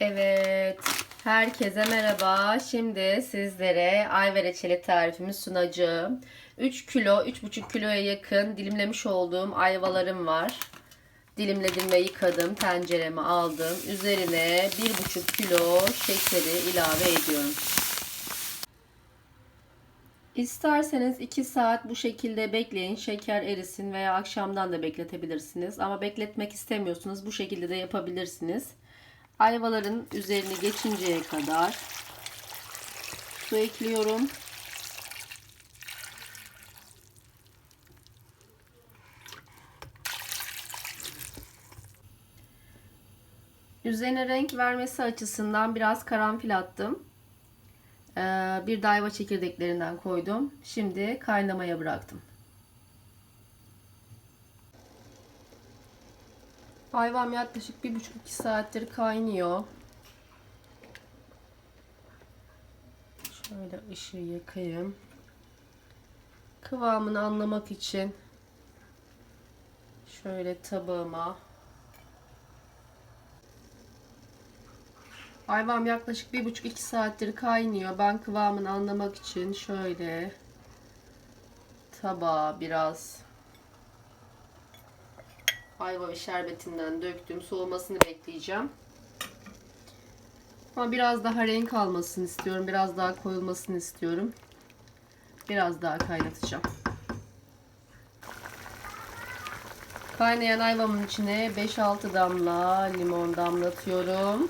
Evet, herkese merhaba. Şimdi sizlere ayva reçeli tarifimi sunacağım. 3 kilo, 3,5 kiloya yakın dilimlemiş olduğum ayvalarım var. Dilimledim ve yıkadım. Tencereme aldım. Üzerine 1,5 kilo şekeri ilave ediyorum. İsterseniz 2 saat bu şekilde bekleyin. Şeker erisin veya akşamdan da bekletebilirsiniz. Ama bekletmek istemiyorsunuz. Bu şekilde de yapabilirsiniz. Ayvaların üzerini geçinceye kadar su ekliyorum. Üzerine renk vermesi açısından biraz karanfil attım. Ee, bir de ayva çekirdeklerinden koydum. Şimdi kaynamaya bıraktım. Ayvam yaklaşık bir buçuk iki saattir kaynıyor. Şöyle ışığı yakayım. Kıvamını anlamak için şöyle tabağıma Ayvam yaklaşık bir buçuk iki saattir kaynıyor. Ben kıvamını anlamak için şöyle tabağa biraz ayva ve şerbetinden döktüm. Soğumasını bekleyeceğim. Ama biraz daha renk almasını istiyorum. Biraz daha koyulmasını istiyorum. Biraz daha kaynatacağım. Kaynayan ayvamın içine 5-6 damla limon damlatıyorum.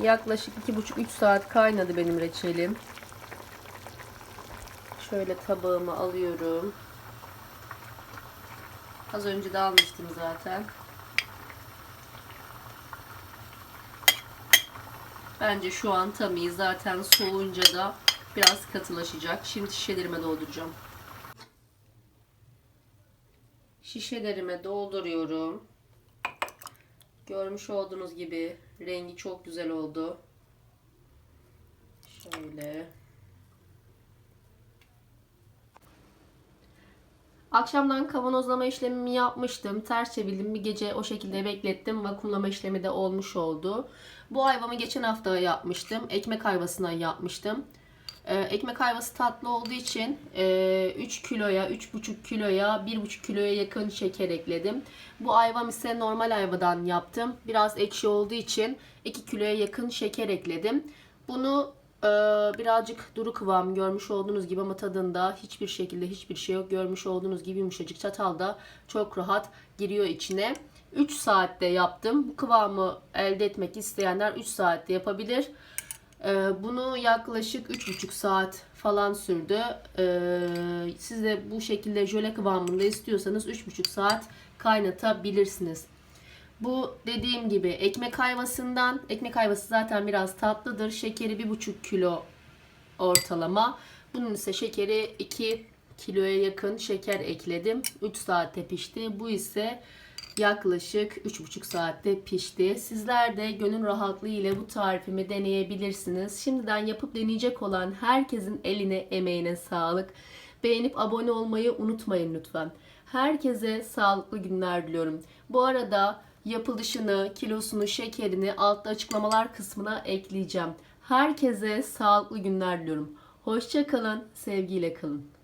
Yaklaşık 2,5-3 saat kaynadı benim reçelim. Şöyle tabağıma alıyorum. Az önce de almıştım zaten. Bence şu an tam iyi. Zaten soğuyunca da biraz katılaşacak. Şimdi şişelerime dolduracağım. Şişelerime dolduruyorum. Görmüş olduğunuz gibi rengi çok güzel oldu. Şöyle. Akşamdan kavanozlama işlemimi yapmıştım. Ters çevirdim. Bir gece o şekilde beklettim. Vakumlama işlemi de olmuş oldu. Bu ayvamı geçen hafta yapmıştım. Ekmek ayvasından yapmıştım. Ee, ekmek ayvası tatlı olduğu için e, 3 kiloya, 3,5 kiloya, 1,5 kiloya yakın şeker ekledim. Bu ayvam ise normal ayvadan yaptım. Biraz ekşi olduğu için 2 kiloya yakın şeker ekledim. Bunu birazcık duru kıvam görmüş olduğunuz gibi ama tadında hiçbir şekilde hiçbir şey yok. Görmüş olduğunuz gibi yumuşacık çatalda çok rahat giriyor içine. 3 saatte yaptım. Bu kıvamı elde etmek isteyenler 3 saatte yapabilir. Ee, bunu yaklaşık 3,5 saat falan sürdü. Ee, siz de bu şekilde jöle kıvamında istiyorsanız 3,5 saat kaynatabilirsiniz. Bu dediğim gibi ekmek ayvasından, ekmek ayvası zaten biraz tatlıdır. Şekeri 1,5 kilo ortalama. Bunun ise şekeri 2 kiloya yakın şeker ekledim. 3 saatte pişti. Bu ise yaklaşık 3,5 saatte pişti. Sizler de gönül rahatlığı ile bu tarifimi deneyebilirsiniz. Şimdiden yapıp deneyecek olan herkesin eline emeğine sağlık. Beğenip abone olmayı unutmayın lütfen. Herkese sağlıklı günler diliyorum. Bu arada yapılışını, kilosunu, şekerini altta açıklamalar kısmına ekleyeceğim. Herkese sağlıklı günler diliyorum. Hoşçakalın, sevgiyle kalın.